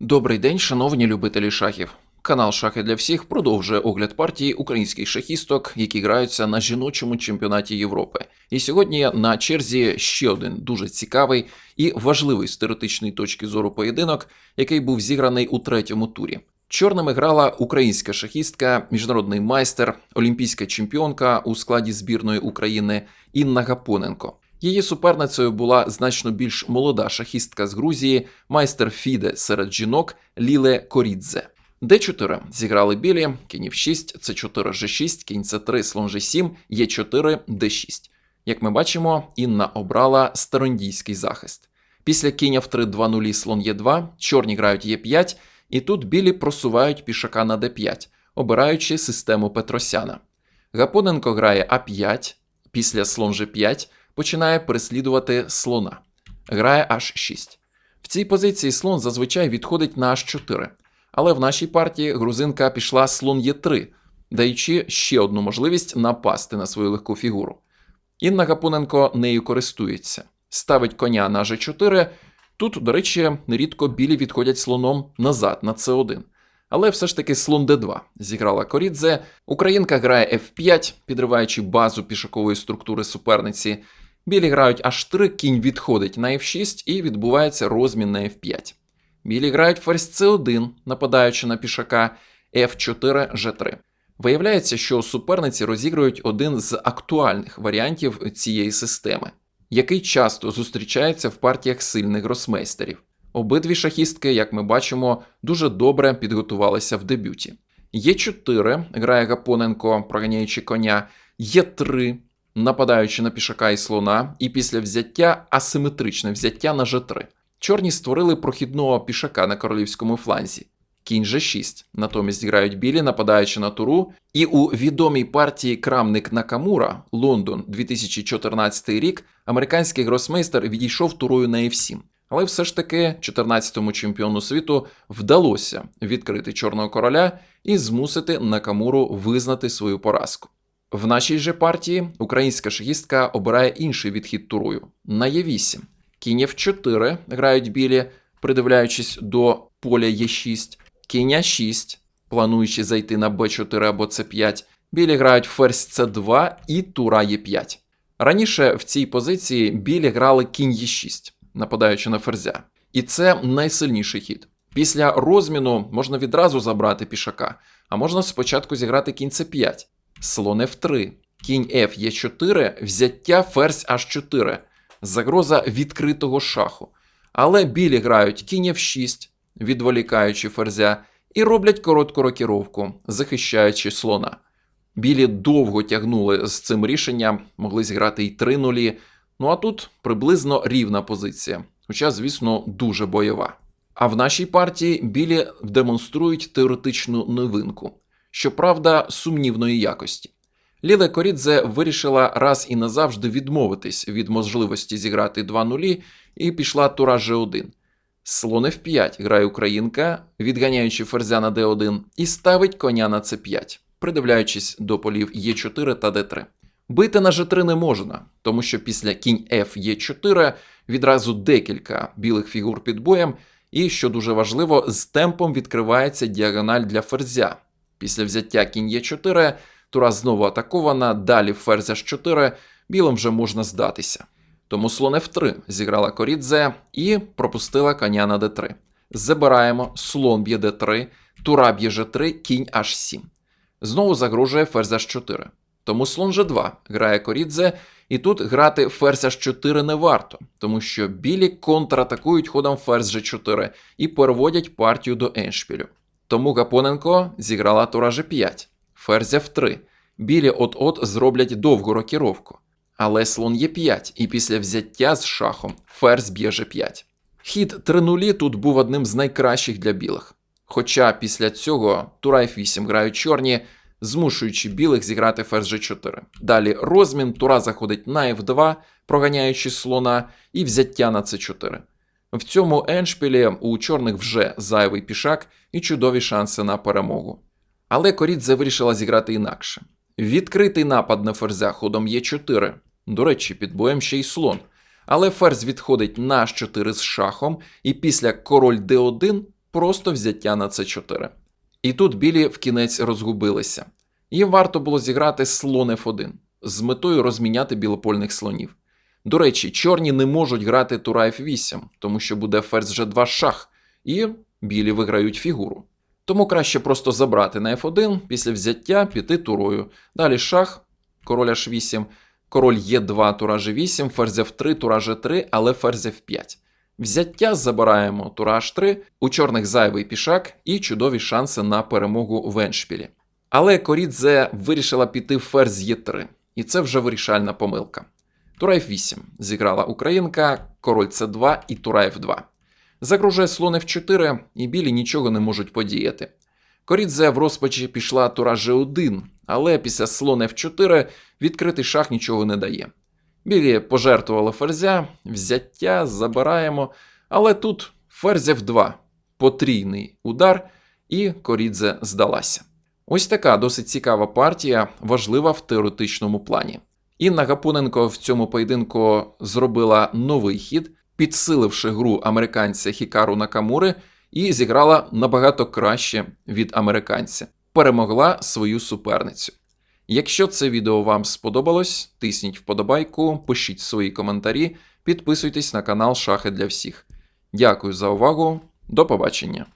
Добрий день, шановні любителі шахів. Канал Шахи для всіх продовжує огляд партії українських шахісток, які граються на жіночому чемпіонаті Європи. І сьогодні на черзі ще один дуже цікавий і важливий з теоретичної точки зору поєдинок, який був зіграний у третьому турі. Чорними грала українська шахістка, міжнародний майстер, олімпійська чемпіонка у складі збірної України Інна Гапоненко. Її суперницею була значно більш молода шахістка з Грузії, майстер Фіде серед жінок Ліле Корідзе. Д4 зіграли білі, кінь F6, С4 G6, кінь С3, слон G7, Е4, Д6. Як ми бачимо, Інна обрала старондійський захист. Після кінь F3 2 0 слон Е2, чорні грають Е5, і тут білі просувають пішака на Д5, обираючи систему Петросяна. Гапоненко грає А5, після слон G5 починає переслідувати слона. Грає H6. В цій позиції слон зазвичай відходить на H4. Але в нашій партії грузинка пішла слон Е3, даючи ще одну можливість напасти на свою легку фігуру. Інна Гапоненко нею користується, ставить коня на G4. Тут, до речі, нерідко білі відходять слоном назад на С1. Але все ж таки слон d2 зіграла Корідзе. Українка грає F5, підриваючи базу пішакової структури суперниці. Білі грають H3, кінь відходить на F6 і відбувається розмін на F5. Білі грають ферзь C1, нападаючи на пішака F4 G3. Виявляється, що суперниці розігрують один з актуальних варіантів цієї системи, який часто зустрічається в партіях сильних гросмейстерів. Обидві шахістки, як ми бачимо, дуже добре підготувалися в дебюті. Є4 грає Гапоненко, проганяючи коня, Є3, нападаючи на пішака і слона, і після взяття асиметричне взяття на G3. Чорні створили прохідного пішака на королівському фланзі. Кінь G6. Натомість грають білі, нападаючи на туру. І у відомій партії Крамник Накамура Лондон 2014 рік американський гросмейстер відійшов турою на F7. Але все ж таки 14-му чемпіону світу вдалося відкрити чорного короля і змусити Накамуру визнати свою поразку. В нашій же партії українська шахістка обирає інший відхід турою на Е8. Кінь F4 грають білі, придивляючись до поля Е6, кінь А6, плануючи зайти на Б4 або С5, білі грають ферзь С2 і тура Е5. Раніше в цій позиції білі грали кінь Е6, нападаючи на ферзя. І це найсильніший хід. Після розміну можна відразу забрати пішака, а можна спочатку зіграти кінь С5, слон F3, кінь F Е4, взяття ферзь H4 загроза відкритого шаху. Але білі грають кінь F6, відволікаючи ферзя, і роблять коротку рокіровку, захищаючи слона. Білі довго тягнули з цим рішенням, могли зіграти й 3 нулі. Ну а тут приблизно рівна позиція, хоча, звісно, дуже бойова. А в нашій партії білі демонструють теоретичну новинку, щоправда, сумнівної якості. Ліле Корідзе вирішила раз і назавжди відмовитись від можливості зіграти 2 нулі і пішла тура G1. Слон F5 грає українка, відганяючи ферзя на D1, і ставить коня на C5, придивляючись до полів Е4 та D3. Бити на G3 не можна, тому що після кінь F Е4 відразу декілька білих фігур під боєм, і, що дуже важливо, з темпом відкривається діагональ для ферзя. Після взяття кінь Е4 Тура знову атакована, далі ферзь H4, білим вже можна здатися. Тому слон F3 зіграла Корідзе і пропустила коня на D3. Забираємо, слон б'є D3, тура б'є G3, кінь H7. Знову загрожує ферзь H4. Тому слон G2 грає Корідзе, і тут грати ферзь H4 не варто, тому що білі контратакують ходом ферзь G4 і переводять партію до еншпілю. Тому Гапоненко зіграла тура G5 ферзь F3. Білі от-от зроблять довгу рокіровку. Але слон Е5, і після взяття з шахом ферзь б'є G5. Хід 3 нулі тут був одним з найкращих для білих. Хоча після цього тура F8 грають чорні, змушуючи білих зіграти ферзь G4. Далі розмін, тура заходить на F2, проганяючи слона, і взяття на C4. В цьому еншпілі у чорних вже зайвий пішак і чудові шанси на перемогу. Але Корідзе вирішила зіграти інакше. Відкритий напад на ферзя ходом Е4. До речі, під боєм ще й слон. Але ферзь відходить на H4 з шахом, і після король d1 просто взяття на С4. І тут білі в кінець розгубилися. Їм варто було зіграти слон F1 з метою розміняти білопольних слонів. До речі, чорні не можуть грати тура F8, тому що буде ферзь G2 шах, і білі виграють фігуру. Тому краще просто забрати на F1, після взяття піти турою. Далі шах, король H8, король Е2, тура G8, ферзь F3, тура G3, але ферзь F5. Взяття забираємо тура H3, у чорних зайвий пішак і чудові шанси на перемогу в еншпілі. Але Корідзе вирішила піти ферзь Е3, і це вже вирішальна помилка. Тура F8 зіграла українка, король С2 і тура F2. Загружує слон F4, і білі нічого не можуть подіяти. Корідзе в розпачі пішла тура G1, але після слон F4 відкритий шах нічого не дає. Білі пожертвували ферзя, взяття, забираємо, але тут ферзь F2, потрійний удар, і Корідзе здалася. Ось така досить цікава партія, важлива в теоретичному плані. Інна Гапоненко в цьому поєдинку зробила новий хід, підсиливши гру американця Хікару Накамури, і зіграла набагато краще від американця. Перемогла свою суперницю. Якщо це відео вам сподобалось, тисніть вподобайку, пишіть свої коментарі, підписуйтесь на канал Шахи для всіх. Дякую за увагу, до побачення!